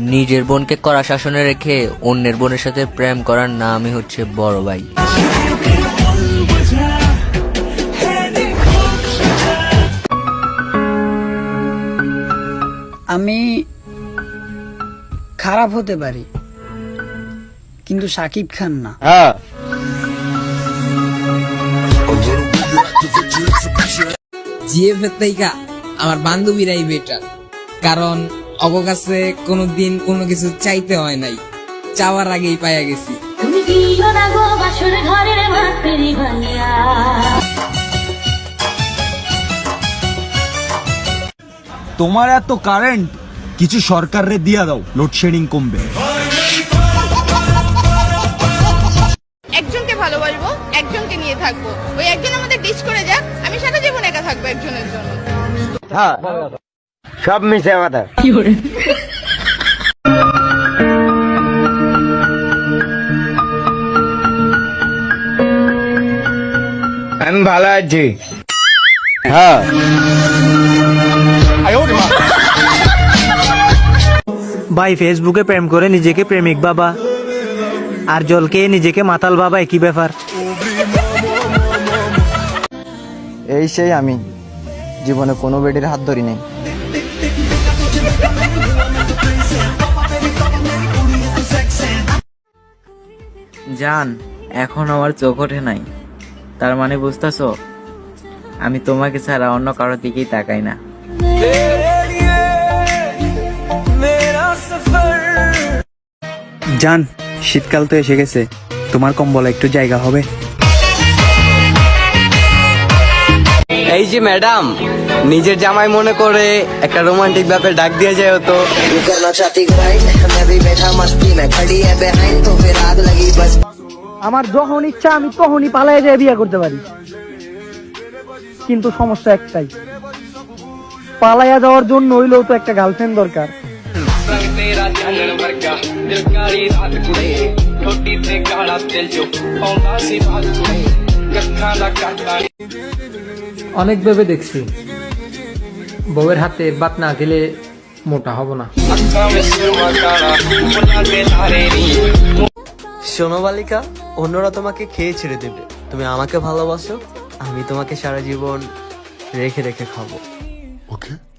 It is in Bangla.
নিজের বোনকে কড়া শাসনে রেখে অন্যের বোনের সাথে প্রেম করার নামই হচ্ছে বড় ভাই। আমি খারাপ হতে পারি কিন্তু সাকিব খান না। জিএফ এর থেকে আমার বান্ধবীরাই বেটার কারণ অব কাছে কোনোদিন কোনো কিছু চাইতে হয় নাই। চাওয়ার আগেই পাইয়া গেছি। তুমি দিও না গো বাসর ঘরের মাতেরি ভাইয়া তোমার এত কারেন্ট কিছু সরকারে দিয়া দাও লোডশেডিং কমবে। একজনকে ভালোবাসবো একজনকে নিয়ে থাকব। ওই একজন আমাদের ডিস করে যাক আমি সারা জীবন একা থাকব একজনের জন্য। সব মিশে কথা। আমি ভালো আছি। হ্যাঁ। ভাই ফেসবুকে প্রেম করে নিজেকে প্রেমিক বাবা। আর জলকে নিজেকে মাতাল বাবা একই ব্যাপার। এই সেই আমি। জীবনে কোনো বেডির হাত ধরি নেই জান, এখন আমার চোখ ওঠে নাই। তার মানে বুঝতেছো, আমি তোমাকে ছাড়া অন্য কারোর দিকেই তাকাই না। জান, শীতকাল তো এসে গেছে। তোমার কম্বলে একটু জায়গা হবে। এই যে ম্যাডাম নিজের জামাই মনে করে একটা রোমান্টিক ব্যাপারে ডাক দিয়ে যায় তো। আমার যখন ইচ্ছা আমি তখনই পালাই যেয়ে বিয়ে করতে পারি। কিন্তু সমস্যা একটাই পালাইয়া যাওয়ার জন্য হইলেও তো একটা গার্লফ্রেন্ড দরকার। অনেক ভেবে দেখছি। বউয়ের হাতে বাত না খেলে মোটা হব না। শোনো বালিকা অন্যরা তোমাকে খেয়ে ছেড়ে দেবে। তুমি আমাকে ভালোবাসো আমি তোমাকে সারা জীবন রেখে রেখে খাব। Okay.